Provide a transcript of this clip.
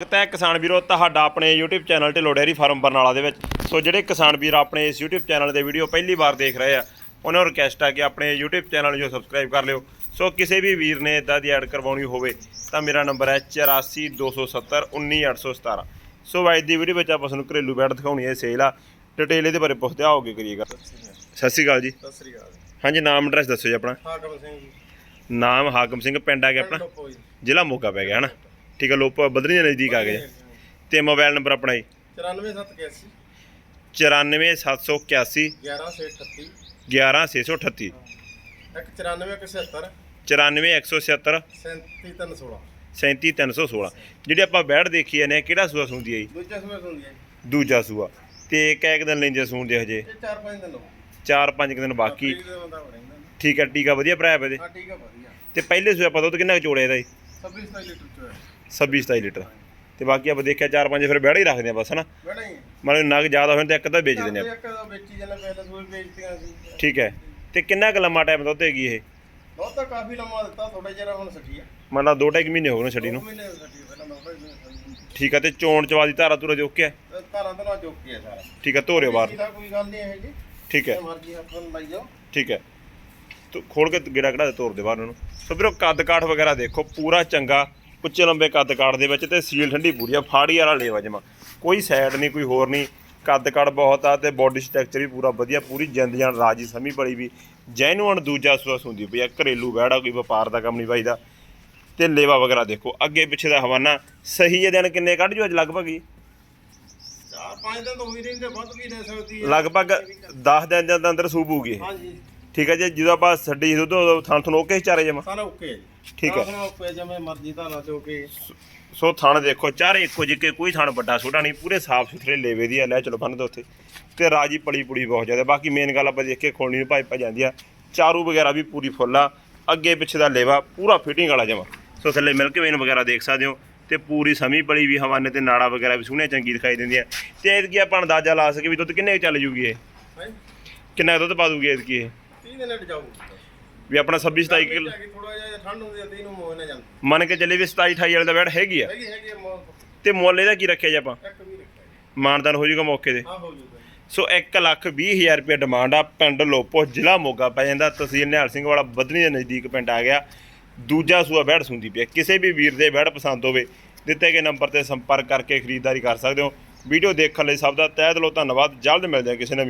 ਤਾਂ ਕਿਸਾਨ ਵੀਰੋ ਤੁਹਾਡਾ ਆਪਣੇ YouTube channel Dhillon dairy farm Barnala ਦੇ ਵਿੱਚ। ਸੋ ਜਿਹੜੇ ਕਿਸਾਨ ਵੀਰ ਆਪਣੇ ਇਸ YouTube ਚੈਨਲ ਦੇ ਵੀਡੀਓ ਪਹਿਲੀ ਵਾਰ ਦੇਖ ਰਹੇ ਆ ਉਹਨਾਂ ਨੂੰ ਰਿਕਵੈਸਟ ਆ ਕਿ ਆਪਣੇ YouTube ਚੈਨਲ ਨੂੰ ਸਬਸਕ੍ਰਾਈਬ ਕਰ ਲਿਓ। ਸੋ ਕਿਸੇ ਵੀ ਵੀਰ ਨੇ ਇਦਾਂ ਦੀ ਐਡ ਕਰਵਾਉਣੀ ਹੋਵੇ ਤਾਂ ਮੇਰਾ ਨੰਬਰ ਹੈ 8427 19817 ਸੋ ਅੱਜ ਦੀ ਵੀਡੀਓ ਵਿੱਚ ਆਪਾਂ ਤੁਹਾਨੂੰ ਘਰੇਲੂ ਬੈਡ ਦਿਖਾਉਣੀ ਹੈ ਸੇਲ ਆ। ਡਿਟੇਲ ਇਹਦੇ ਬਾਰੇ ਪੁੱਛਦੇ ਆਓਗੇ ਕਰੀਏਗਾ ਸਤਿ ਸ਼੍ਰੀ ਅਕਾਲ ਜੀ। ਸਤਿ ਸ੍ਰੀ ਅਕਾਲ ਹਾਂਜੀ ਨਾਮ ਐਡਰੈਸ ਦੱਸੋ ਜੀ ਆਪਣਾ। ਹਾਕਮ ਸਿੰਘ ਜੀ। ਨਾਮ ਹਾਕਮ ਸਿੰਘ ਪਿੰਡ ਆ ਗਿਆ ਆਪਣਾ ਜ਼ਿਲ੍ਹਾ ਮੋਗਾ ਪੈ ਗਿਆ ਹਨਾ? ਠੀਕ ਹੈ ਲੋਪ ਬਦਰੀ ਦੇ ਨਜ਼ਦੀਕ ਆ ਗਏ ਤੇ ਮੋਬਾਈਲ ਨੰਬਰ ਆਪਣਾ ਜੀ। 94781 94781 11638 11638 ਇੱਕ 94170 94177 37316 37316 ਜਿਹੜੀ ਆਪਾਂ ਬੈੜ ਦੇਖੀ ਜਾਂਦੇ ਆ ਕਿਹੜਾ ਸੂਆ ਸੁੰਦੀ ਹੈ ਜੀ? ਦੂਜਾ ਸੂਆ ਸੁਣਦੀ ਹੈ ਜੀ। ਦੂਜਾ ਸੂਆ। ਤੇ ਕੈਕ ਦਿਨ ਲੈਂਦੇ ਸੁਣਦੇ ਹਜੇ? ਇਹ 4-5 ਦਿਨ ਹੋ 4-5 ਦਿਨ ਬਾਕੀ। ਦੇ। ਠੀਕ ਹੈ ਟੀਕਾ ਵਧੀਆ ਭਰਾਇਆ ਪਏ ਹਾਂ ਠੀਕ ਆ ਵਧੀਆ। ਤੇ ਪਹਿਲੇ ਸੂਆ ਪਤਾ ਉਹ ਕਿੰਨਾ ਚੋੜਿਆ ਇਹਦਾ ਜੀ? 26 27 ਲੀਟਰ ਚ ਹੋਇਆ। 26 27 ਲੀਟਰ। ਤੇ ਬਾਕੀ ਆਪਾਂ ਦੇਖਿਆ 4-5 ਫਿਰ ਬੈੜ ਹੀ ਰੱਖਦੇ ਆ ਬਸ ਹਨਾ? ਬੜਾ ਹੀ ਮਤਲਬ ਨਗ ਜ਼ਿਆਦਾ ਹੋਣ ਤਾਂ ਇੱਕ ਤਾਂ ਵੇਚ ਦਿੰਦੇ ਆ। ਇੱਕ ਦਾ ਵੇਚੀ ਜਾਂਦਾ ਪਹਿਲਾਂ ਸੂਏ ਵੇਚਤੀਆਂ ਸੀ ਠੀਕ ਹੈ। ਤੇ ਕਿੰਨਾ ਕੁ ਲੰਮਾ ਟਾਈਮ ਦੁੱਧ ਹੈਗੀ ਇਹ? ਬਹੁਤ ਤਾਂ ਕਾਫੀ ਲੰਮਾ ਦਿੱਤਾ ਥੋੜਾ ਜਿਹਾ ਹੁਣ ਸੱਟੀ ਆ। ਦੋ ਢਾਈ ਕੁ ਮਹੀਨੇ ਹੋ ਗਏ ਛੱਡੀ ਦੋ ਨੂੰ ਮਹੀਨੇ ਸੱਟੀ ਪਹਿਲਾਂ ਮੈਂ ਠੀਕ ਹੈ ਤੇ ਚੋਣ ਚਵਾ ਦੀ ਧਾਰਾ ਧੂਰਾ ਜੋ ਕਿ ਹੈ? ਧਾਰਾਂ ਤੋਂ ਨਾ ਚੁੱਕੀ ਆ ਸਾਰਾ। ਠੀਕ ਹੈ ਧੋਰਿਓ ਬਾਹਰ। ਇਹਦਾ ਕੋਈ ਗੱਲ ਨਹੀਂ ਹੈ ਜੀ ਠੀਕ ਹੈ। ਮਰਜ਼ੀ ਹੱਥ ਨਾਲ ਲਾਈ ਜਾਓ। ਠੀਕ ਹੈ। ਤੂੰ ਖੋਲ ਕੇ ਗੇੜਾ ਕਢਾ ਦੇ ਤੋਰ ਦੇ ਬਾਹਰ ਨੂੰ ਸੋ ਵੀਰੋ ਕੱਦ ਕਾਠ ਵਗੈਰਾ ਦੇਖੋ ਪੂਰਾ ਚੰਗਾ ਉੱਚੇ ਲੰਬੇ ਕੱਦ ਕਾਠ ਦੇ ਵਿੱਚ ਤੇ ਸੀਲ ਠੰਡੀ ਪੂਰੀ ਆ ਫਾੜੀ ਵਾਲਾ ਲੇਵਾ ਜਮਾ। ਕੋਈ ਸਾਈਡ ਨਹੀਂ ਕੋਈ ਹੋਰ ਨਹੀਂ। ਕੱਦ ਕਾਠ ਬਹੁਤ ਆ ਤੇ ਬਾਡੀ ਸਟਰਕਚਰ ਵੀ ਪੂਰਾ ਵਧੀਆ ਪੂਰੀ ਜਿੰਦ ਜਾਨ ਰਾਜੀ ਸਮੀ ਬੜੀ ਵੀ। ਜੈਨੂਅਨ ਦੂਜਾ ਸੂਸ ਹੁੰਦੀ ਪਈ ਆ ਘਰੇਲੂ ਬੈੜਾ ਕੋਈ ਵਪਾਰ ਦਾ ਕੰਮ ਨਹੀਂ ਬਾਈਦਾ ਤੇ ਲੇਵਾ ਵਗੈਰਾ ਦੇਖੋ ਅੱਗੇ ਪਿੱਛੇ ਦਾ ਹਵਾਨਾ ਸਹੀ ਇਹ ਦਿਨ ਕਿੰਨੇ ਕੱਢ ਜੋ ਅੱਜ ਲਗਭਗ ਹੀ? ਚਾਰ ਪੰਜ ਦਿਨ ਤਾਂ ਹੋਈ ਰਹਿੰਦੇ ਵੱਧ ਵੀ ਰਹਿ ਸਕਦੀ ਹੈ। ਲਗਭਗ 10 ਦਿਨ ਦੇ ਅੰਦਰ ਸੂਬੂਗੀ ਹਾਂਜੀ। ਠੀਕ ਹੈ ਜੀ ਜਦੋਂ ਆਪਾਂ ਛੱਡੀ ਦੁੱਧ ਉਦੋਂ ਥਣ ਥਣ ਓਕੇ ਚਾਰੇ ਜਮਾ ਸਾਰਾ ਓਕੇ ਹੈ ਜੀ। ਠੀਕ ਹੈ। ਸਾਰਾ ਓਕੇ ਜਿਵੇਂ ਮਰਜ਼ੀ ਧਾਰਾ ਚੋ ਕੇ ਸੋ ਥਣ ਦੇਖੋ ਚਾਰੇ ਇੱਕੋ ਜਿਹੇ ਕੋਈ ਥਣ ਵੱਡਾ ਛੋਟਾ ਨਹੀਂ ਪੂਰੇ ਸਾਫ਼ ਸੁਥਰੇ ਲੇਵੇ ਦੀ ਆ ਲੈ ਚਲੋ ਬੰਨ ਦੋ ਉੱਥੇ। ਤੇ ਰਾਜੀ ਪਲੀ ਪੁੜੀ ਬਹੁਤ ਜ਼ਿਆਦਾ। ਬਾਕੀ ਮੇਨ ਗੱਲ ਆਪਾਂ ਦੇਖ ਕੇ ਖੋਲਣੀ ਨੂੰ ਭਾਈ ਭਾ ਜਾਂਦੀ ਆ। ਚਾਰੂ ਵਗੈਰਾ ਵੀ ਪੂਰੀ ਫੁੱਲ ਆ। ਅੱਗੇ ਪਿੱਛੇ ਦਾ ਲੇਵਾ ਪੂਰਾ ਫਿਟਿੰਗ ਵਾਲਾ ਜਮਾ ਸੋ ਥੱਲੇ ਮਿਲਕ ਵੇਨ ਵਗੈਰਾ ਦੇਖ ਸਕਦੇ ਹੋ। ਤੇ ਪੂਰੀ ਸਮੀ ਪਲੀ ਵੀ ਹਵਾਨੇ ਤੇ ਨਾੜਾ ਵਗੈਰਾ ਵੀ ਸੋਹਣੀਆਂ ਚੰਗੀ ਦਿਖਾਈ ਦਿੰਦੀਆਂ ਤੇ ਇਹਦੀ ਆਪਾਂ ਅੰਦਾਜ਼ਾ ਲਾ ਸਕੇ ਵੀ ਦੁੱਧ ਕਿੰਨੇ ਕੁ ਚੱਲ ਜੂਗੀ ਇਹ? ਹਾਂ? ਕਿੰਨਾ ਕੁ ਦੁੱਧ ਪਾ ਦੂਗੀ ਇਹਦੀ ਇਹ? 30 ਦਿਨ ਟ ਜਾਊ ਵੀ ਆਪਣਾ 26 27 ਕਿਲੋ ਥੋੜਾ ਜਿਹਾ ਠੰਡ ਹੁੰਦੀ ਹੈ ਤੇ ਇਹਨੂੰ ਮੋਹ ਨਾ ਜਾਂਦਾ। ਮੰਨ ਕੇ ਚੱਲੇ ਵੀ 27 28 ਵਾਲੇ ਦਾ ਬੈਠ ਹੈਗੀ ਆ। ਹੈਗੀ ਹੈਗੀ ਤੇ ਮੁੱਲ ਇਹਦਾ ਕੀ ਰੱਖਿਆ ਜੀ ਆਪਾਂ। ਮਾਨਦਾਨ ਹੋ ਜਾਊਗਾ ਮੌਕੇ ਤੇ। ਹਾਂ ਹੋ। ਸੋ 1 ਲੱਖ 20 ਹਜ਼ਾਰ ਰੁਪਏ ਡਿਮਾਂਡ ਆ ਪਿੰਡ ਲੋਪੋ ਜ਼ਿਲ੍ਹਾ ਮੋਗਾ ਪੈ ਜਾਂਦਾ। ਤਹਿਸੀਲ ਨਿਹਾਲ ਸਿੰਘ ਵਾਲਾ ਬਦਨੀ ਦੇ ਨਜ਼ਦੀਕ ਪਿੰਡ ਆ ਗਿਆ। ਦੂਜਾ ਸੂਆ ਬੈੜ ਸੁੰਦੀ ਪਿਆ ਕਿਸੇ ਵੀ ਵੀਰ ਦੇ ਬੈੜ ਪਸੰਦ ਹੋਵੇ ਦਿੱਤੇ ਗਏ ਨੰਬਰ ਤੇ ਸੰਪਰਕ ਕਰਕੇ ਖਰੀਦਦਾਰੀ ਕਰ ਸਕਦੇ ਹੋ। ਵੀਡੀਓ ਦੇਖਣ ਲਈ ਸਭ ਦਾ ਤਹਿ ਦਿਲੋਂ ਧੰਨਵਾਦ। ਜਲਦ ਮਿਲਦੇ ਹਾਂ ਕਿਸੇ ਨਵੀਂ